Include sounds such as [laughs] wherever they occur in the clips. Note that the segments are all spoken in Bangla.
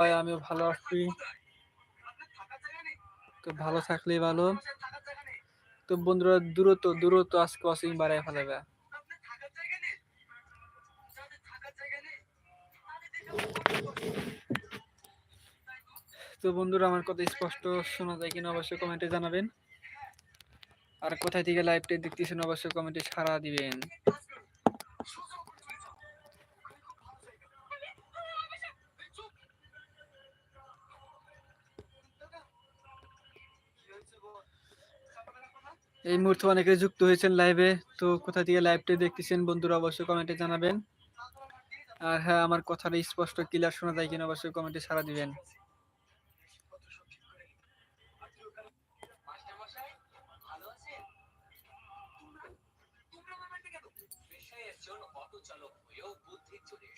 ভাই, আমিও ভালো আছি। তো ভালো থাকলেই ভালো। তো বন্ধুরা, দূরত্ব দূরত্ব আজকে অসীম বাড়ায় ফেলাবে। তো বন্ধুরা, আমার কথা স্পষ্ট শোনা যায় কিনা অবশ্যই কমেন্টে জানাবেন। আর কোথায় থেকে লাইভটা দেখতেছেন অবশ্যই কমেন্টে সাড়া দিবেন। এই মুহূর্তে অনেকে যুক্ত হয়েছেন লাইভে তো কোথা থেকে লাইভটা দেখতেছেন বন্ধুরা অবশ্যই কমেন্টে জানাবেন। আর হ্যাঁ আমার কথাটা স্পষ্ট ক্লিয়ার শোনা যায় কিনা অবশ্যই কমেন্টে সাড়া দিবেন।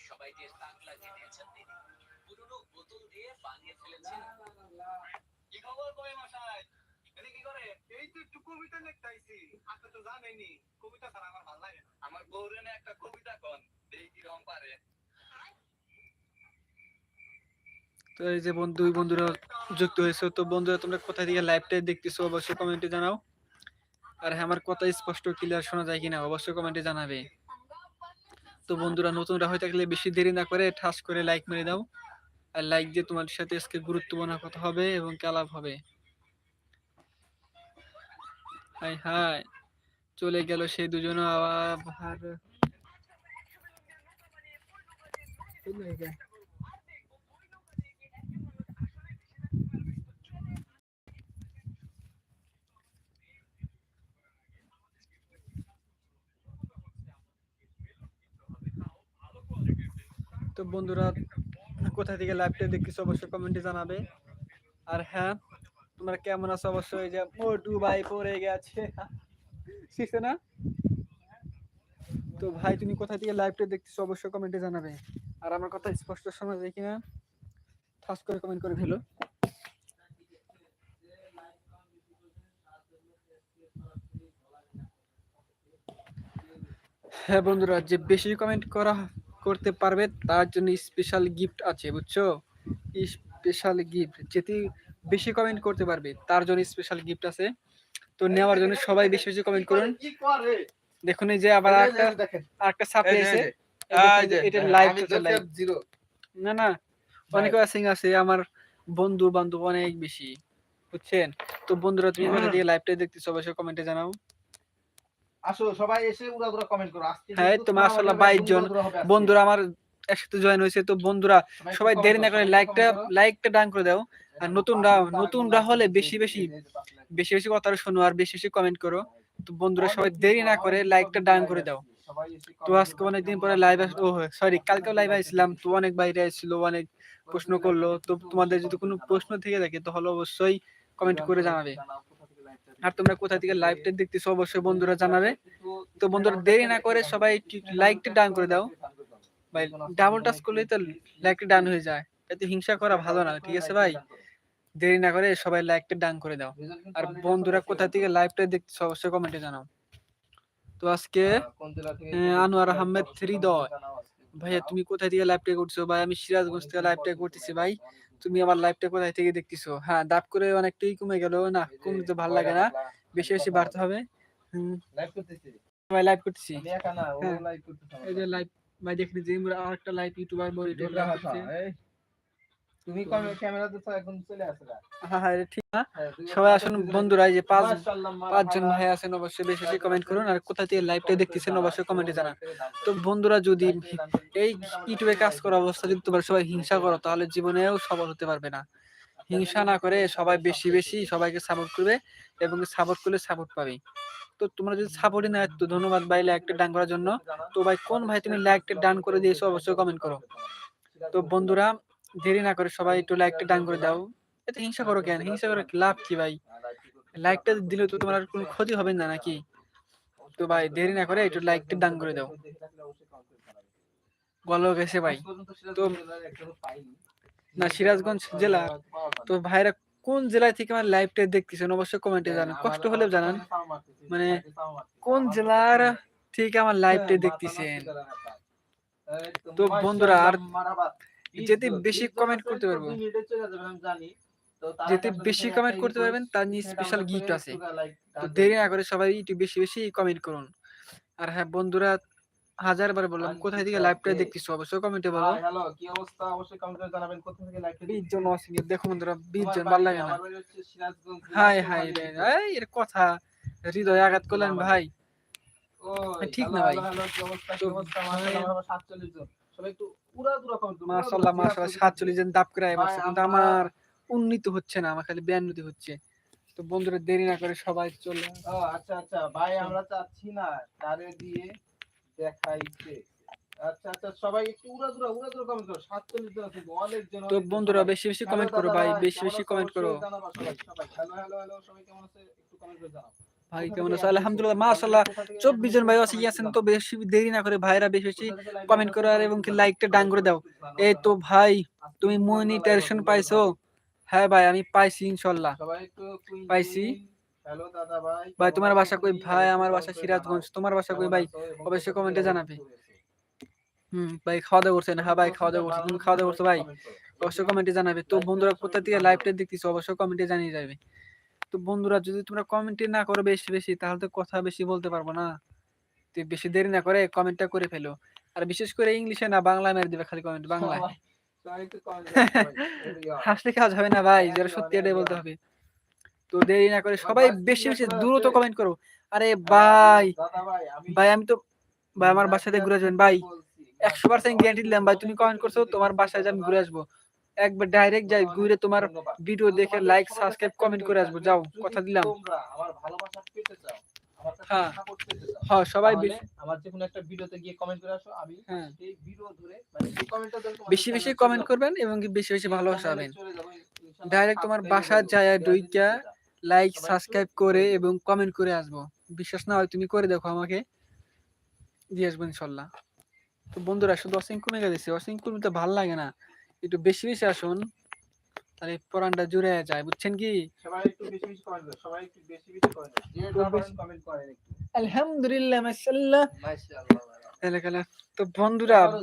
সবাইকে করে এই তো একটু কবিতা লিখতাইছি আপনি তো জানেনই কবিতা ছাড়া আমার ভালো লাগে না। আমার বউরে একটা কবিতা কোন দেখি কি রকম পারে। তো এই যে বন্ধু বন্ধুরা যুক্ত হয়েছে তো বন্ধুরা তোমরা কোথা থেকে লাইভটা দেখতেছো অবশ্যই কমেন্টে জানাও। আর হ্যাঁ আমার কথা স্পষ্ট ক্লিয়ার শোনা যায় কিনা অবশ্যই কমেন্টে জানাবে। তো বন্ধুরা নতুনরা হয়ে থাকলে বেশি দেরি না করে ঠাস করে লাইক মেরে দাও। আর লাইক দিয়ে তোমার সাথে আজকে গুরুত্বপূর্ণ কথা হবে এবং ক্যালাপ হবে। হাই হাই চলে গেল সেই দুজন আবার। তো বন্ধুরা, কোথা থেকে লাইভটা দেখতেছো অবশ্যই কমেন্টে জানাবে। আর হ্যাঁ তোমরা কেমন আছো? অবশ্যই যে মোটু ভাই পড়ে গেছে। শিখছে না? তো ভাই, তুমি কোথা থেকে লাইভটা দেখতেছো অবশ্যই কমেন্টে জানাবে। আর আমার কথা স্পষ্ট শোনা যায় কিনা? ঠাস করে কমেন্ট করে ফেলো। হ্যাঁ বন্ধুরা, যে বেশি কমেন্ট করা, করতে পারবে, তার জন্য স্পেশাল গিফট আছে, বুঝছ? স্পেশাল গিফট যেটি বেশি কমেন্ট করতে পারবে। তার জন্য স্পেশাল গিফট আছে। তো নেওয়ার জন্য সবাই বেশি বেশি কমেন্ট করুন। দেখুন এই যে আবার একটা একটা সাপ্লাই আছে। এটা লাইভ চলছে জিরো না না অনেক ওয়াচিং আছে আমার বন্ধু বান্ধব অনেক বেশি বুঝছেন? তো বন্ধুরা তুমি কোথা থেকে লাইভটা দেখতেছো অবশ্যই কমেন্টে জানাও। আসো সবাই এসে উড়া উড়া কমেন্ট করো। আজকে হ্যাঁ, তো তোমার মাশাআল্লাহ আমাদের 22 জন। বন্ধুরা আমার একসাথে জয়েন হয়েছে তো বন্ধুরা সবাই দেরি না করে লাইকটা লাইকটা ডান করে দাও। আর নতুনরা পাঁচ লাখ, নতুনরা হলে বেশি বেশি। বেশি বেশি কথা শোনো আর বেশি বেশি কমেন্ট করো। তো বন্ধুরা সবাই দেরি না করে লাইকটা ডান করে দাও। তো আজকে অনেকদিন পরে লাইভ ও সরি কালকে লাইভ আসছিলাম তো অনেক বাইরে আসছিল অনেক প্রশ্ন করল। তো তোমাদের যদি কোনো প্রশ্ন থেকে থাকে তাহলে অবশ্যই কমেন্ট করে জানাবে। আর তোমরা কোথা থেকে লাইভটা দেখতেছো অবশ্যই বন্ধুরা জানাবে। তো বন্ধুরা দেরি না করে সবাই লাইকটা ডান করে দাও। ভাই ডাবল টাচ করলেই তো লাইকটা ডান হয়ে যায়। এতে হিংসা করা ভালো না ঠিক আছে ভাই? দেরি না করে সবাই লাইকটা ডান করে দাও। আর বন্ধুরা কোথা থেকে লাইভটা দেখতেছো অবশ্যই কমেন্টে জানাও। তো আজকে আনোয়ার আহমেদ থ্রি দয় ভাইয়া তুমি কোথা থেকে লাইভটা করছ? ভাই আমি সিরাজগঞ্জ থেকে লাইভটা করতেছি ভাই। তুমি আমার লাইভটা কোথায় থেকে দেখতেছো? হ্যাঁ দাঁত করে অনেকটাই কমে গেল। না কমলে তো ভালো লাগে না। বেশি বেশি বাড়তে হবে। লাইভ করতেছি। ভাই লাইভ করতেছি। হ্যাঁ। লাইভ করতেছে এই যে লাইভ ভাই দেখলি যে আমরা আরেকটা লাইভ ইউটিউবার করছে। এই। তুমি ক্যামেরা তো এখন চলে আসে না হ্যাঁ হ্যাঁ ঠিক না। হ্যাঁ, সবাই আসুন বন্ধুরা এই যে পাঁচ পাঁচজন ভাই আছেন অবশ্যই বেশি বেশি কমেন্ট করুন। আর কোথা থেকে লাইভটা দেখতেছেন অবশ্যই কমেন্টে জানান। তো বন্ধুরা যদি এই ইউটিউবে কাজ করা অবস্থা যদি তোমরা সবাই হিংসা করো তাহলে জীবনেও সফল হতে পারবে না। হিংসা না করে সবাই বেশি বেশি সবাইকে সাপোর্ট করবে এবং সাপোর্ট করলে সাপোর্ট পাবে তো তোমরা যদি সাপোর্টই না তো ধন্যবাদ ভাই লাইকটা ডান করার জন্য। তো ভাই, কোন ভাই তুমি লাইকটা ডান করে দিয়েছ অবশ্যই কমেন্ট করো। তো বন্ধুরা, দেরি না করে সবাই একটু লাইকটা ডান করে দাও। এতে হিংসা করো কেন? হিংসা করে লাভ কি ভাই? লাইকটা দিলে তো তোমার কোনো ক্ষতি হবে না নাকি? তো ভাই, দেরি না করে একটু লাইকটা ডান করে দাও। বলো গেছে ভাই। তো না, সিরাজগঞ্জ জেলা। তো ভাইরা কোন জেলা থেকে আমার লাইভটা দেখতেছেন? অবশ্যই কমেন্টে জানান। কষ্ট হলেও জানান। মানে কোন জেলার থেকে আমার লাইভটা দেখতেছেন? তো বন্ধুরা আর যেতে বেশি 20 জন comment আছে, করতে পারব। যেতে বেশি কমেন্ট করতে পারবেন তার নিয়ে স্পেশাল গিফট আছে। তো দেরি না করে সবাই একটু বেশি বেশি কমেন্ট করুন। আর হ্যাঁ বন্ধুরা হাজার বার বললাম কোথায় থেকে লাইভটা দেখতেছো অবশ্যই কমেন্টে বলো। হ্যালো কি অবস্থা? অবশ্যই কমেন্ট জানাবেন কোথা থেকে জন অসিং দেখো বন্ধুরা বিশ তোমার জন ভালো লাগে না। হাই হাই রে এই এর কথা। হৃদয় আঘাত করলেন ভাই। ঠিক না ভাই। অবস্থা মাশাআল্লাহ 47 জন। সবাই একটু উড়াদুরা কমেন্ট মাশাআল্লাহ মাশাআল্লাহ সাতচল্লিশ জন দাপ করে কিন্তু আমার উন্নীত হচ্ছে না আমার খালি বেয়ান্নতি হচ্ছে। তো বন্ধুরা দেরি না করে সবাই চলে ও আচ্ছা আচ্ছা ভাই আমরা চাচ্ছি না তারে দিয়ে আচ্ছা আচ্ছা সবাই একটু উড়াদুরা উড়াদুরা কমেন্ট করো। 47 জন আছে অনেক জন তো বন্ধুরা বেশি বেশি কমেন্ট করো ভাই বেশি বেশি কমেন্ট করো। ভাই কেমন আছো? আলহামদুলিল্লাহ মাশাআল্লাহ। চব্বিশ জন ভাই আছে আছেন তো বেশি দেরি না করে ভাইরা বেশি বেশি কমেন্ট করো আর এবং কি লাইকটা ডান করে দাও। এই তো ভাই তুমি মনিটাইজেশন পাইছো? হ্যাঁ ভাই আমি পাইছি কুইন পাইছি। ভাই তোমার বাসা কই? ভাই আমার বাসা সিরাজগঞ্জ। তোমার বাসা কই ভাই? অবশ্যই থেকে জানাবে। হুম ভাই খাওয়া দাওয়া করছেন? হ্যাঁ ভাই খাওয়া দাওয়া করছে তুমি খাওয়া দাওয়া করছ ভাই? অবশ্যই কমেন্টে জানাবে। তো বন্ধুরা কোথা থেকে লাইভটা দেখতেছো? অবশ্যই কমেন্টে জানিয়ে যাবে। তো বন্ধুরা যদি তোমরা কমেন্টে না করো বেশি বেশি তাহলে তো কথা বেশি বলতে পারব না। তো বেশি দেরি না করে কমেন্টটা করে ফেলো। আর বিশেষ করে ইংলিশে না বাংলা মেরে দিবে খালি কমেন্ট বাংলায়। [laughs] হাসলে কাজ হবে না ভাই? যারা সত্যি এটাই বলতে হবে। তো দেরি না করে সবাই বেশি বেশি দ্রুত কমেন্ট করো। আরে ভাই ভাই আমি তো ভাই আমার বাসাতে ঘুরে আসবেন ভাই। একশো পার্সেন্ট গ্যারান্টি দিলাম ভাই। তুমি কমেন্ট করছ তোমার বাসায় আমি ঘুরে আসব। একবার ডাইরেক্ট যাই ঘুরে তোমার ভিডিও দেখে লাইক সাবস্ক্রাইব কমেন্ট করে আসব। যাও কথা দিলাম। হ্যাঁ। হ্যাঁ সবাই বেশি আমার যে কোনো একটা ভিডিওতে গিয়ে কমেন্ট করে আসো। আমি হ্যাঁ। ভিডিও ধরে মানে কমেন্টটা বেশি বেশি কমেন্ট করবেন এবং বেশি বেশি ভালোবাসা ইনশাআল্লাহ Direct তোমার করে যায় দিয়ে লাইক সাবস্ক্রাইব করে এবং কমেন্ট করে আসব। বিশ্বাস না হয় তুমি করে দেখো আমাকে। দিয়ে আসব ইনশাল্লাহ। তো বন্ধুরা শুধু অসিং কমে গেছে অসিং কমে তো ভালো লাগে না। একটু বেশি বেশি আসুন। তাহলে পরানটা জুড়ে যায় বুঝছেন কি? সবাই একটু বেশি বেশি কমেন্ট সবাই একটু বেশি বেশি কমেন্ট করো যে তো যা বেশি- কমেন্ট করেন একটু। আলহামদুলিল্লাহ মাশাআল্লাহ। তো বন্ধুরা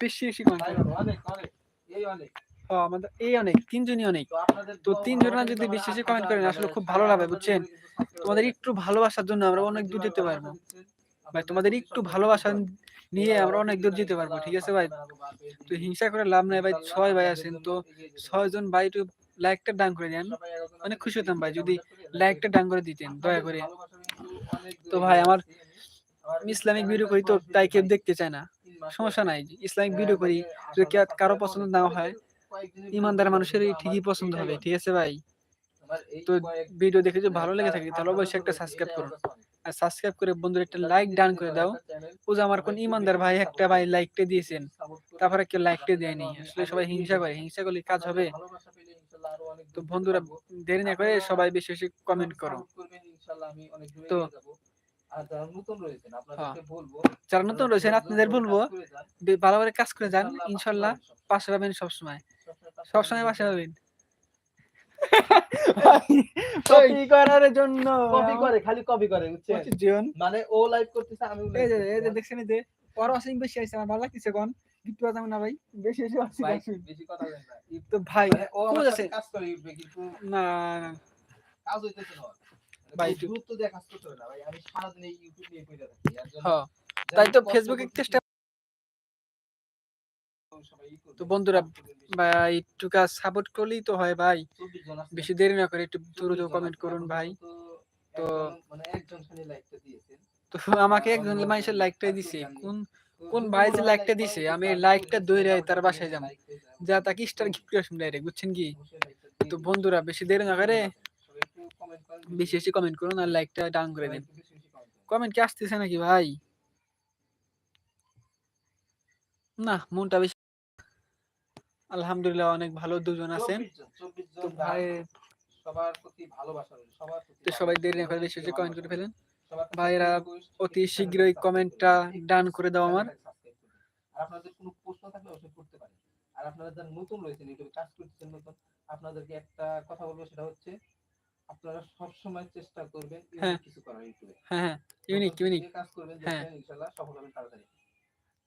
বেশি বেশি কমেন্ট অনেক অনেক। এই অনেক। আমাদের এই অনেক তিনজনই অনেক। তো তিনজনা যদি কিন্তু বেশি বেশি করেন, আসলে খুব ভালো লাগবে, বুঝছেন? তোমাদের একটু ভালোবাসার জন্য আমরা অনেক দূর যেতে পারব। ভাই তোমাদের একটু ভালোবাসা নিয়ে আমরা অনেক দূর যেতে পারব ঠিক আছে ভাই? তো হিংসা করে লাভ নাই ভাই ছয় ভাই আছেন তো ছয় জন ভাই একটু লাইকটা ডান করে দেন। অনেক খুশি হতাম ভাই যদি লাইকটা ডান করে দিতেন দয়া করে। তো ভাই আমার ইসলামিক ভিডিও করি তো তাই কেউ দেখতে চায় না। সমস্যা নাই ইসলামিক ভিডিও করি যদি কারও পছন্দ না হয়। ইমানদার মানুষের ঠিকই পছন্দ হবে, ঠিক আছে ভাই? তো ভিডিও দেখে যদি ভালো লেগে থাকে, তাহলে অবশ্যই একটা সাবস্ক্রাইব করুন। আর সাবস্ক্রাইব করে বন্ধুরা একটা লাইক ডান করে দাও। ও যে আমার কোন ইমানদার ভাই, একটা ভাই লাইকটা দিয়েছেন, তারপরে কেউ লাইকটা দেয়নি। আসলে সবাই হিংসা করে, হিংসা করলে কাজ হবে। তো বন্ধুরা, দেরি না করে সবাই বেশি বেশি কমেন্ট করো। তো যারা নতুন রয়েছেন, আপনাদের বলব, ভালো করে কাজ করে যান, ইনশাল্লাহ, পাশে পাবেন সবসময়। সবসময় পাশে পাবেন [laughs] কপি করার জন্য। কপি করে খালি কপি করে বুঝছেন? মানে ও লাইভ করতেছে আমি এই যে এই যে দেখছেন এই যে পর অসীম বেশি আইছে আমার ভালো লাগতেছে কোন গিফট পাতাম না ভাই বেশি বেশি বেশি কথা বলেন না। তো ভাই মানে ও আমার কাজ করে কিন্তু না না কাজ হইতেছে না মানে ভাই, গুরুত্ব করতে না ভাই। আমি ইউটিউব নিয়ে পড়ে থাকি এর জন্য হ্যাঁ যারা তাই তো ফেসবুকে চেষ্টা তো বন্ধুরা, ভাই একটু কাজ সাপোর্ট করলেই তো হয় ভাই। 24 জন আছে, বেশি দেরি না করে একটু দ্রুত 24 কমেন্ট করুন ভাই। তো মানে লাইকটা তো আমাকে একজন মানুষের লাইকটাই দিছে। কোন কোন ভাই যে লাইকটা দিছে? আমি লাইকটা দৌড়ে তার বাসায় যাব যা তাকে স্টার গিফট করে আসুন ডাইরেক্ট বুঝছেন কি? তো বন্ধুরা বেশি দেরি না করে বেশি বেশি কমেন্ট করুন আর লাইকটা ডাউন করে দিন। কমেন্ট কি আসতেছে নাকি ভাই? না মনটা বেশি আলহামদুলিল্লাহ অনেক ভালো দুজন আছেন। তো ভাই সবার প্রতি ভালোবাসা রইল, সবার প্রতি সবাই দেরি না করে বেশি বেশি কমেন্ট করে ফেলেন। ভাইরা অতি শীঘ্রই কমেন্টটা ডান করে দাও আমার। আর আপনাদের কোনো প্রশ্ন থাকলে অবশ্যই করতে পারেন। আর আপনারা যারা নতুন রয়েছেন ইউটিউবে কাজ করতেছেন নতুন আপনাদেরকে একটা কথা বলব সেটা হচ্ছে আপনারা সব সময় চেষ্টা করবেন হ্যাঁ। কিছু করার ইউটিউবে। হ্যাঁ হ্যাঁ ইউনিক ইউনিক কাজ করবেন হ্যাঁ। ইনশাআল্লাহ সফল হবেন তাড়াতাড়ি।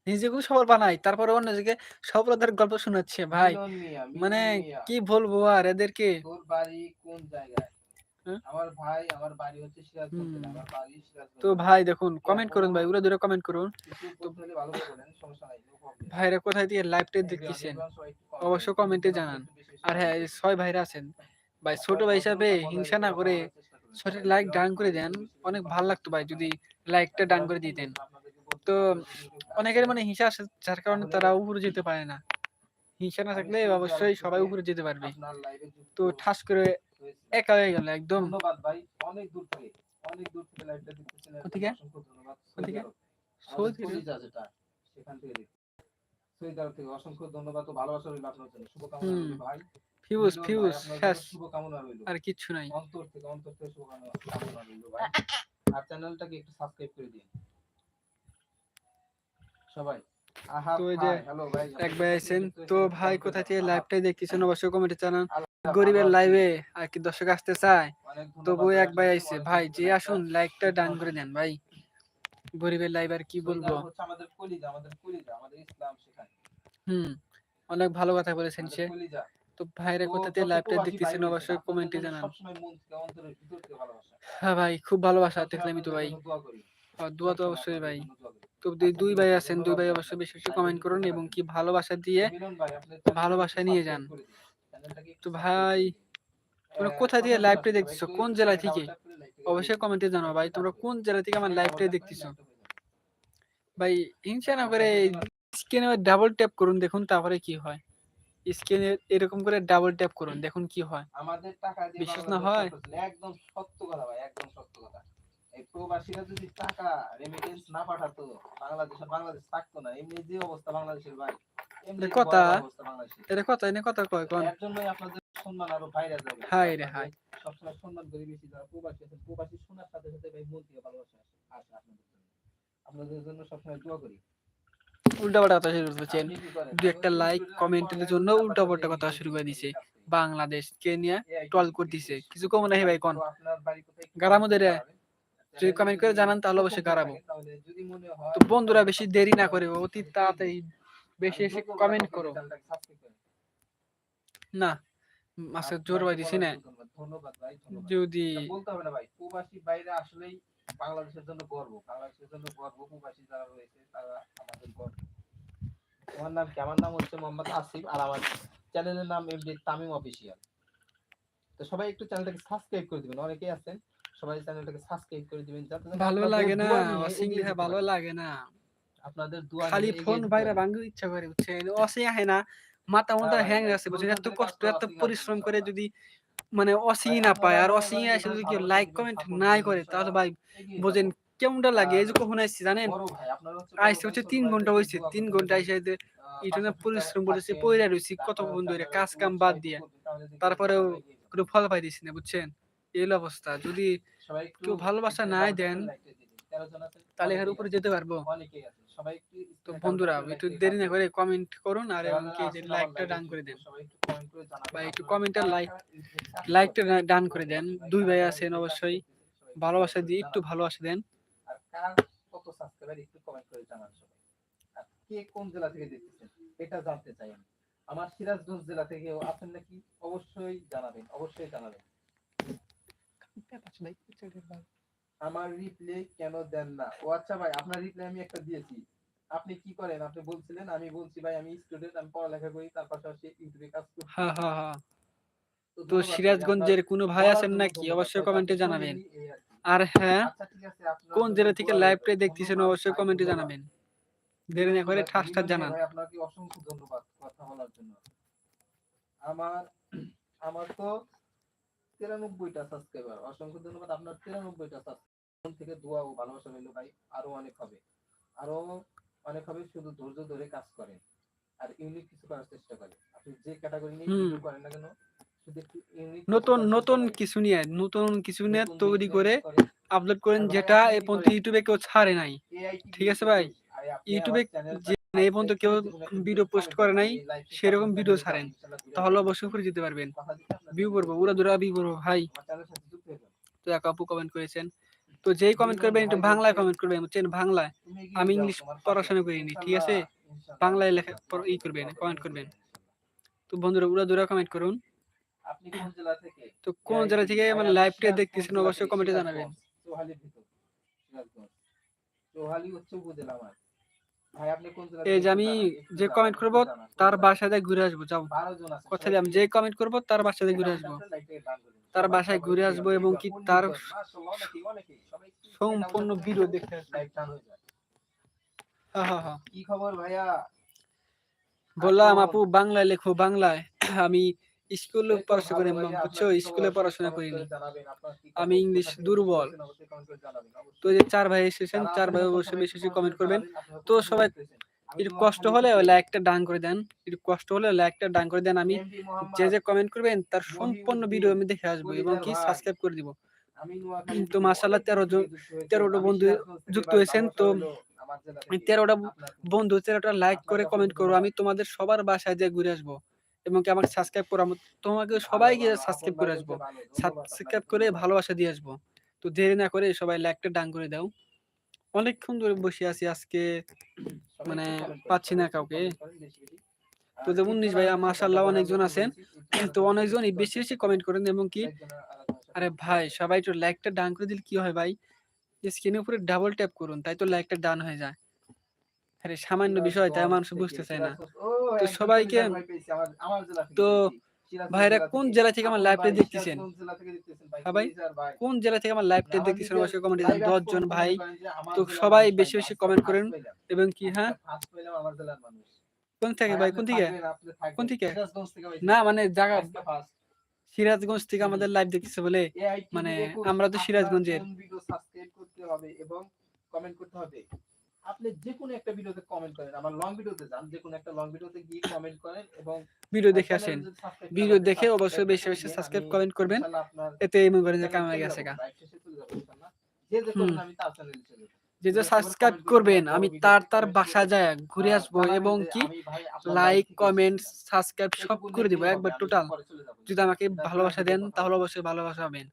নিজেকেও সফল বানাই তারপরে অন্যদিকে সফলতার গল্প শোনাচ্ছে ভাই। মানে কি বলব আর এদেরকে? তোর বাড়ি কোন জায়গায়? হ্যাঁ? আমার ভাই আমার বাড়ি হচ্ছে সিরাজগঞ্জ আমার বাড়ি সিরাজগঞ্জ তো ভাই দেখুন কমেন্ট করুন ভাই উড়ে দূরে কমেন্ট করুন। প্রশ্ন ভালো করে বলেন সমস্যা নাই। ভাইরা কোথায় দিয়ে লাইভটা দেখতেছেন? অবশ্যই কমেন্টে জানান। আর হ্যাঁ ছয় ভাইরা আছেন ভাই ছোট ভাই হিসাবে হিংসা না করে সঠিক লাইক ডান করে দেন অনেক ভালো লাগতো ভাই যদি লাইকটা ডান করে দিতেন। তো অনেকের মানে হিংসা আসে যার কারণে তারা উপরে যেতে পারে না। হিংসা না থাকলে অবশ্যই সবাই উপরে যেতে পারবে। তো ঠাস করে একা হয়ে গেল একদম? অসংখ্য ধন্যবাদ আর কিচ্ছু নাই। অন্তর থেকে অন্তর থেকে শুভকামনা আর চ্যানেলটাকে একটু সাবস্ক্রাইব করে দিন। সবাই। তো এই যে এক ভাই আছেন তো ভাই কোথা থেকে লাইভটাই দেখতেছেন? অবশ্যই কমেন্টে জানান। গরিবের লাইভে আর কি দর্শক আসতে চায়। তবু এক ভাই আইছে। ভাই যে আসুন লাইকটা ডান করে দেন ভাই। গরিবের লাইভ আর কি বলব? হচ্ছে আমাদের কলিজা আমাদের কলিজা আমাদের ইসলাম শেখায় হুম অনেক ভালো কথা বলেছেন সে। তো ভাইরা কোথা থেকে লাইভটা দেখতেছেন? অবশ্যই কমেন্টে জানান। হ্যাঁ ভাই খুব ভালোবাসা দেখলাম তো ভাই। আর দোয়া তো অবশ্যই ভাই। দোয়া। তো দুই- ভাই আছেন দুই ভাই অবশ্যই বেশি বেশি কমেন্ট করুন এবং কি ভালোবাসা দিয়ে ভালোবাসা নিয়ে যান। তো ভাই, তোমরা কোথা থেকে লাইভটা দেখতেছো? কোন জেলা থেকে? অবশ্যই কমেন্টে। জানাও ভাই তোমরা কোন জেলা থেকে আমার লাইভটা দেখতেছো। ভাই হিংসা না করে স্ক্রিনে ডাবল ট্যাপ করুন দেখুন তারপরে কি হয় স্ক্রিনে এরকম করে ডাবল ট্যাপ করুন দেখুন কি হয় আমাদের টাকা দিয়ে বিশ্বাস না হয়? একদম সত্য কথা ভাই একদম সত্য কথা এই প্রবাসীরা যদি টাকা রেমিটেন্স না পাঠাতো বাংলাদেশ বাংলাদেশ থাকতো না। এমনি যে অবস্থা বাংলাদেশের ভাই কথা। ভয়াবহ অবস্থা বাংলাদেশের। এটা কথা এনে কথা কয় কোন? এর জন্যই আপনাদের সম্মান আরও বাইরে যাবে। হাই রে হাই সবসময় সম্মান করি বেশি যারা প্রবাসী আছেন প্রবাসী শোনার সাথে সাথে ভাই মন থেকে ভালোবাসা আসে আসে আপনাদের জন্য। আপনাদের জন্য সবসময় দোয়া করি। উল্টা কথা শুরু করছেন। কি? দু একটা like, comment-এর জন্য উল্টাপাল্টা কথা শুরু করে দিছে। বাংলাদেশ কেনিয়া টল করতেছে। কিছু কম নাই ভাই কোন? তো যদি comment করে জানান তাহলে অবশ্যই গারাবো। তো বন্ধুরা বেশি দেরি না করে অতি তাড়াতাড়ি বেশি এসে কমেন্ট করো। না আচ্ছা জোর ভাই দিছি না। যদি বলতে হবে না ভাই প্রবাসী বাইরে আসলেই বাংলাদেশের জন্য গর্ব। বাংলাদেশের জন্য গর্ব প্রবাসী যারা রয়েছে তারা আমাদের গর্ব। আমার নাম কি? আমার নাম হচ্ছে মোহাম্মদ আসিফ আর আমার চ্যানেলের নাম এমডি তামিম অফিসিয়াল তো সবাই একটু চ্যানেলটাকে সাবস্ক্রাইব করে দিবেন অনেকেই আছেন। সবাই চ্যানেলটাকে সাবস্ক্রাইব করে দিবেন ভালো লাগে না এগিয়ে লিখা ভালো লাগে না। আপনাদের দোয়া খালি ফোন বাইরে। ভাঙতে ইচ্ছা করে বুঝছেন? অসিং আহে না মাথা মাথা হ্যাঁ, হ্যাং হ্যাঁ, আছে বুঝছেন? এত কষ্ট এত পরিশ্রম করে যদি মানে অসিং না পায় আর অসিং এসে যদি কেউ লাইক কমেন্ট নাই করে তাহলে ভাই বোঝেন কেমনটা লাগে? এই যে কখন আসছি জানেন? আইসে হচ্ছে তিন ঘণ্টা হয়েছে তিন ঘণ্টা এই জন্য পাশে পরিশ্রম করেছি পয়রা রয়েছি কত বন্ধু কাজ কাম বাদ দিয়ে। তারপরেও। কোনো ফল পাইতেছি না বুঝছেন? এই অবস্থা। যদি সবাই একটু কেউ ভালোবাসা নাই দেন, tap করে like দিয়ে দিন। 13 জন আছেন, তাহলে এর উপরে যেতে পারব। তো বন্ধুরা একটু দেরি না করে কমেন্ট করুন আর যারা এবং যারা কি যে লাইকটা ডান করে দেন। সবাই একটু কমেন্টে কারা লাইক লাইকটা ডান করে দেন। দুই ভাই আছেন অবশ্যই। ভালোবাসা দিয়ে একটু ভালোবাসা দেন। আর কত সাবস্ক্রাইবার একটু কমেন্ট করে জানান সবাই। আর কে কোন জেলা থেকে দেখতেছেন এটা জানতে চাই আমি। আমার সিরাজগঞ্জ জেলা থেকে আছেন নাকি? অবশ্যই জানাবেন অবশ্যই জানাবেন। আমার রিপ্লে কেন দেন না? ও আচ্ছা ভাই আপনার রিপ্লে আমি একটা দিয়েছি। আপনি কি করেন? আপনি বলছিলেন আমি বলছি ভাই আমি স্টুডেন্ট আমি পড়ালেখা করি তার পাশাপাশি ইউটিউবে কাজ করি হ্যাঁ হ্যাঁ হ্যাঁ তো সিরাজগঞ্জের কোনো ভাই আছেন নাকি? অবশ্যই কমেন্টে জানাবেন। আর হ্যাঁ আচ্ছা কোন জেলা থেকে লাইভটা দেখতেছেন অবশ্যই কমেন্টে জানাবেন। দেরি না করে ঠাস ঠাস জানান। আপনাকে অসংখ্য ধন্যবাদ কথা বলার জন্য। আমার আমার তো তিরানব্বইটা সাবস্ক্রাইবার অসংখ্য ধন্যবাদ আপনার তিরানব্বইটা সাবস্ক্রাইবার থেকে দোয়া ও ভালোবাসা রইল ভাই আরও অনেক হবে। আরও অনেক হবে শুধু ধৈর্য ধরে কাজ করেন। আর ইউনিক কিছু করার চেষ্টা করেন। আপনি যে ক্যাটাগরি নিয়ে। ভিডিও করেন না কেন কিছু নতুন নতুন কিছু নিয়ে নতুন কিছু নিয়ে তৈরি করে আপলোড করেন যেটা আপনি এ পর্যন্ত ইউটিউবে কেউ ছাড়ে নাই। ঠিক আছে ভাই? ইউটিউবে এই পর্যন্ত কেউ ভিডিও পোস্ট করে নাই সেরকম ভিডিও ছাড়েন তাহলে অবশ্যই উপরে যেতে পারবেন। ভিউ করব পুরো দূরা ভিউ করব ভাই। তো এক আপু কমেন্ট করেছেন। তো যেই কমেন্ট করবেন একটু বাংলায় কমেন্ট করবেন বুঝছেন? বাংলায়। আমি ইংলিশ পড়াশোনা করিনি, ঠিক আছে? বাংলায় লেখা ই করবেন, হবে, করবেন। তো বন্ধুরা উড়া দুরা কমেন্ট করুন। তো কোন জেলা থেকে মানে লাইভটা দেখতেছেন অবশ্যই কমেন্টে জানাবেন। চৌহালি হচ্ছে উপজেলা আমার ভাই আপনি কোন জেলা এই যে আমি যে কমেন্ট করব তার? বাসায় দিয়ে ঘুরে আসব যাও। 12 জন আছে, কথা দিলাম যে কমেন্ট করব তার বাসায় দিয়ে ঘুরে আসব। তার বাসায় ঘুরে আসব এবং কি তার সম্পূর্ণ ভিডিও বলতে দেখতে কি খবর ভাইয়া? বললাম আপু বাংলায় লেখো বাংলায়। [clears throat] আমি স্কুলে পড়াশোনা করি বুঝছ স্কুলে পড়াশোনা করিনি আমি ইংলিশ দুর্বল। তো যে চার ভাই এসেছেন চার ভাই অবশ্যই বেশি বেশি কমেন্ট করবেন তো সবাই একটু কষ্ট হলে লাইকটা ডান করে দেন একটু কষ্ট হলে লাইকটা ডান করে দেন আমি যে যে কমেন্ট করবেন তার সম্পূর্ণ ভিডিও আমি দেখে আসব এবং কি সাবস্ক্রাইব করে দিব তো অনেক 13 জন- দূর থেকে যুক্ত 13টা হয়েছি। বন্ধু যুক্ত হয়েছেন, তো রইল আমার জেলা থেকে। 13টা আপনার প্রতি। বন্ধু তেরোটা লাইক করে কমেন্ট করো আমি তোমাদের সবার বাসায় যে ঘুরে আসব এবং কি আমাকে সাবস্ক্রাইব করো তোমাকে সবাইকে সাবস্ক্রাইব করে ভাই আসব। সাবস্ক্রাইব করে ভালোবাসা দিয়ে আসব। তো দেরি না করে সবাই লাইকটা ডান করে দাও। অনেকক্ষণ ধরে বসে আছি আজকে মানে পাচ্ছি না কাউকে। তো একটু নিস ভাইয়া, আরাধনা অনেকজন আছেন। তো আরাধনা অনেকজনই বেশি বেশি কমেন্ট করেন এবং কি আরে ভাই। সবাই একটু লাইকটা ডান করে দিলে কি হয় ভাই? স্ক্রিনের উপরে ডাবল ট্যাপ করুন তাই তো লাইকটা ডান হয়ে যায়। আরে সামান্য বিষয় তাই মানুষ বুঝতে চায় না। তো সবাইকে- তো ভাইরা কোন জেলা থেকে আমার লাইভটা দেখতেছেন? ভাই, হ্যাঁ ভাই। কোন জেলা থেকে আমার লাইভটা দেখতেছেন অবশ্যই কমেন্টে live দশ জন ভাই। তো সবাই বেশি বেশি কমেন্ট করেন এবং কি হ্যাঁ। কোন থেকে ভাই, কোন থেকে। কোন থেকে? না মানে জায়গা সিরাজগঞ্জ থেকে আমাদের লাইভ দেখতেছে বলে মানে আমরা তো সিরাজগঞ্জের। সাবস্ক্রাইব করতে হবে এবং কমেন্ট করতে হবে? আপনি যে কোনো একটা ভিডিওতে কমেন্ট করেন আমার লং ভিডিওতে যান যে কোনো একটা লং ভিডিওতে গিয়ে কমেন্ট করেন এবং ভিডিও দেখে আসেন ভিডিও দেখে অবশ্যই বেশি বেশি সাবস্ক্রাইব কমেন্ট করবেন এতে মনে করেন যে channel কামে গেছে গা। যে যে। আমি তার চ্যানেলে চলে যে যে সাবস্ক্রাইব করবেন আমি তার তার বাসা। যায় ঘুরে আর আসব এবং কি লাইক কমেন্ট সাবস্ক্রাইব সব করে দিব একবার টোটাল। যদি আমাকে ভালোবাসা দেন তাহলে অবশ্যই ভালোবাসা হবেন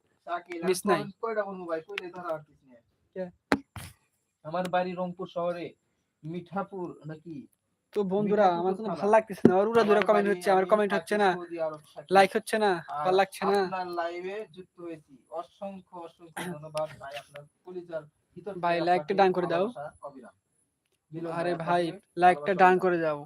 মিস নাই। কয়টা বলব ভাই, কইলে ধরা হাঁটতিস না। কে? আমার বাড়ি রংপুর শহরে মিঠাপুর নাকি তো বন্ধুরা আমার কোনো ভালো লাগতেছে না। আর উড়া দুরা কমেন্ট হচ্ছে আমার কমেন্ট হচ্ছে না। লাইক হচ্ছে না ভালো লাগছে না। আপনার লাইভে যুক্ত হয়েছি। অসংখ্য অসংখ্য ধন্যবাদ। ভাই আপনার কলিজার ভিতর ভাই, লাইকটা ডান করে দাও। আরে ভাই লাইকটা ডান করে দাও।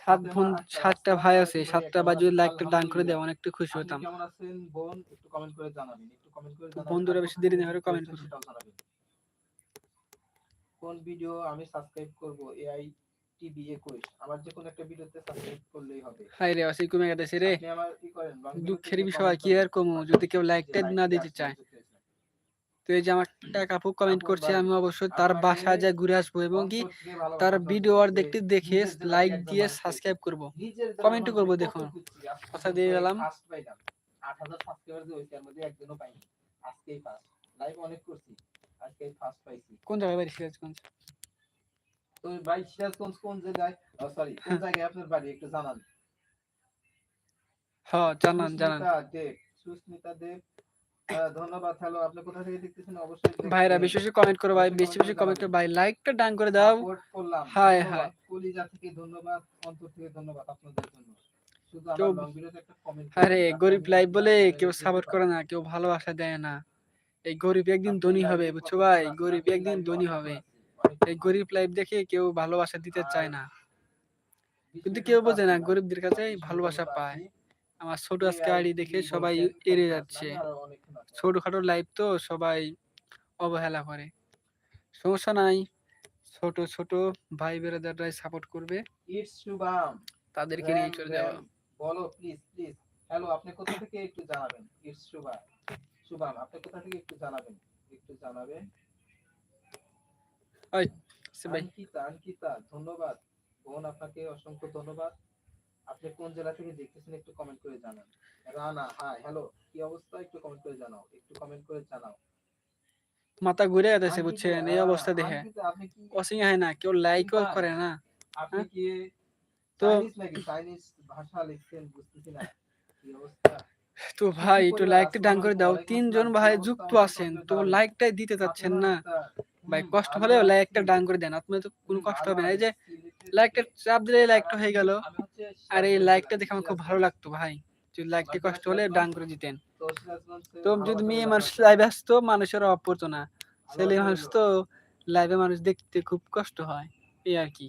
সাত বোন সাতটা ভাই আছে সাতটা কেমন বা যদি লাইকটা ডান করে দেও আলহামদুলিল্লাহ। অনেকটা খুশি হতাম। কেমন আছেন বোন? একটু কমেন্ট করে জানাবেন একটু কমেন্ট করে জানাবেন। বন্ধুরা বেশি দেরি না করে comment হয়েছেন করুন। কোন ভিডিও আমি সাবস্ক্রাইব করব? এআই টিভি 21 আমার যে কোনো একটা ভিডিওতে সাবস্ক্রাইব করলেই হবে। হাই রে অসি কমে গেছে রে। আপনি আমার কি করেন? দুঃখের বিষয় কি আর। কমু? যদি কেউ যে লাইকটা না দিতে চায়। তো এই যে আমার একটা কাপু কমেন্ট করছে আমি অবশ্যই তার বাসায় যায় ঘুরে আসব এবং কি তার ভিডিও আর যে দেখতে দেখে লাইক দিয়ে সাবস্ক্রাইব করব। comment করব দেখুন। কথা দিয়ে গেলাম। 8000 সাবস্ক্রাইবার যে হয়েছে এর মধ্যে একজনও পাইনি। আজকেই ফার্স্ট লাইভ অনেক করছি। আজকেই ফার্স্ট পাইছি। কোন জায়গায় বাড়ি? সিরাজগঞ্জ? তো ভাই সিরাজগঞ্জ কোন জায়গায়? সরি কোন জায়গায় আপনার বাড়ি? একটু জানান। হ্যাঁ জানান জানান। দেব সুস্মিতা দেব। ধন্যবাদ হ্যালো আপনি কোথা থেকে দেখতেছেন? অবশ্যই ভাইরা বেশি বেশি কমেন্ট করো ভাই বেশি বেশি কমেন্ট করো ভাই। লাইকটা ডান করে দাও। হায়। কলিজা থেকে ধন্যবাদ অন্তর থেকে ধন্যবাদ আপনাদের জন্য। আরে গরিব লাইভ বলে কেউ সাপোর্ট করে না কেউ ভালোবাসা দেয় না। এই গরিব একদিন ধনী হবে বুঝছ ভাই? গরিব একদিন ধনী হবে। এই গরিব লাইভ দেখে কেউ ভালোবাসা দিতে চায় না। কিন্তু কেউ বোঝে না গরিবদের কাছে ভালোবাসা পায়। আমার ছোট আজকে আইডি দেখে সবাই এড়িয়ে যাচ্ছে। ছোটখাটো লাইফ তো সবাই অবহেলা করে। সমস্যা নাই। ছোট ছোট ভাই বেরাদাররাই সাপোর্ট করবে। তাদেরকে নিয়ে চলে যাওয়া। বলো প্লিজ প্লিজ হ্যালো আপনি কোথা থেকে একটু জানাবেন? ইটস শুভা শুভাম আপনি কোথা থেকে একটু জানাবেন? একটু জানাবেন। অঙ্কিতা অঙ্কিতা ধন্যবাদ। বোন আপনাকে অসংখ্য ধন্যবাদ। আপনি কোন জেলা থেকে দেখতেছেন একটু কমেন্ট করে জানান। রানা হাই হ্যালো কি অবস্থা? একটু কমেন্ট করে জানাও একটু কমেন্ট করে জানাও। মাথা ঘুরে যাচ্ছে বুঝছেন? এই অবস্থা দেখে। অঙ্কিতা, আপনি কি অসিং হয় না কেউ লাইকও করে না। আপনি কি তো- চাইনিজ ভাষা লিখছেন বুঝতেছি না। কি অবস্থা? তো ভাই একটু লাইকটা ডান করে দাও। তিনজন ভাই যুক্ত আছেন। তো লাইকটাই দিতে চাচ্ছেন না। ভাই কষ্ট হলেও লাইকটা ডান করে দেন। আপনার তো কোনো কষ্ট হবে না। এই যে লাইকটা চাপ দিলে লাইকটা হয়ে গেল। আর এই লাইকটা দেখে আমার খুব ভালো লাগতো ভাই। যদি লাইকটা কষ্ট হলে ডান করে দিতেন। তো যদি মেয়ে মানুষ লাইভে আসতো মানুষের অভাব পড়তো না ছেলে মানুষ তো লাইভে মানুষ দেখতে খুব কষ্ট হয়। এই আর কি।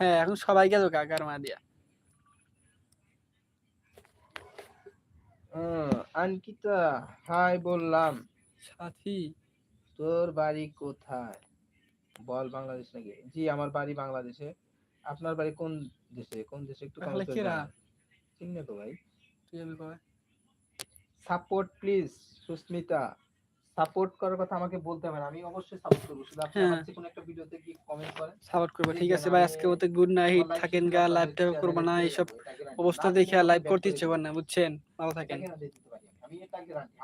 হ্যাঁ এখন সবাই গেল কাকার মা দিয়া? আনকিতা হাই বললাম। সাথী। তোর বাড়ি কোথায়? বল বাংলাদেশ নাকি? জি আমার বাড়ি বাংলাদেশে। আপনার বাড়ি কোন দেশে? কোন দেশে একটু comment করে কেরা? তো ভাই। তুই আমি কয় সাপোর্ট প্লিজ সুস্মিতা। সাপোর্ট করার কথা আমাকে বলতে হবে না। আমি অবশ্যই সাপোর্ট করব। শুধু আপনি হ্যাঁ। আমার কোনো একটা ভিডিওতে কি কমেন্ট করেন? সাপোর্ট করব। ঠিক আছে ভাই আজকে ওতে গুড নাইট থাকেন গা লাইভ টাইভ করব না এইসব। অবস্থা দেখে লাইভ করতে করে ইচ্ছে করে না বুঝছেন? ভালো থাকেন। আমি? আমি এটা গ্যারান্টি